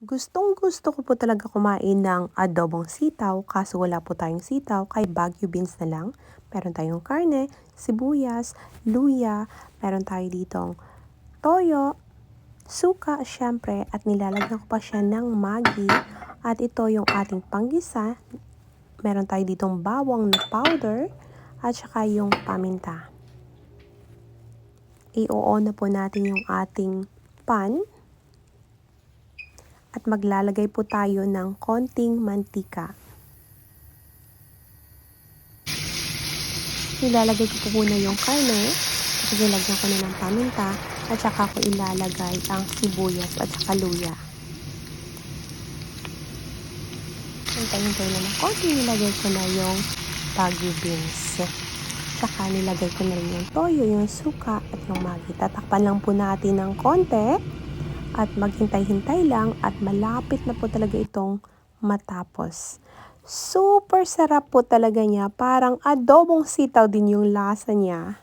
Gustong gusto ko po talaga kumain ng adobong sitaw, kaso wala po tayong sitaw, kay Baguio beans na lang. Meron tayong karne, sibuyas, luya, meron tayo ditong toyo, suka, syempre, at nilalagyan ko pa siya ng magi. At ito yung ating panggisa. Meron tayo ditong bawang na powder, at saka yung paminta. I-on na po natin yung ating pan at maglalagay po tayo ng konting mantika. Nilalagay ko po muna yung karne, at nilagyan ko na ng paminta, at saka ko ilalagay ang sibuyas at saka luya. Hintay-hintay na ng konti, nilagay ko na yung bagu beans. Saka nilagay ko na rin yung toyo, yung suka, at yung magi. Tatakpan lang po natin ng konti at maghintay-hintay lang at malapit na po talaga itong matapos. Super sarap po talaga niya. Parang adobong sitaw din yung lasa niya.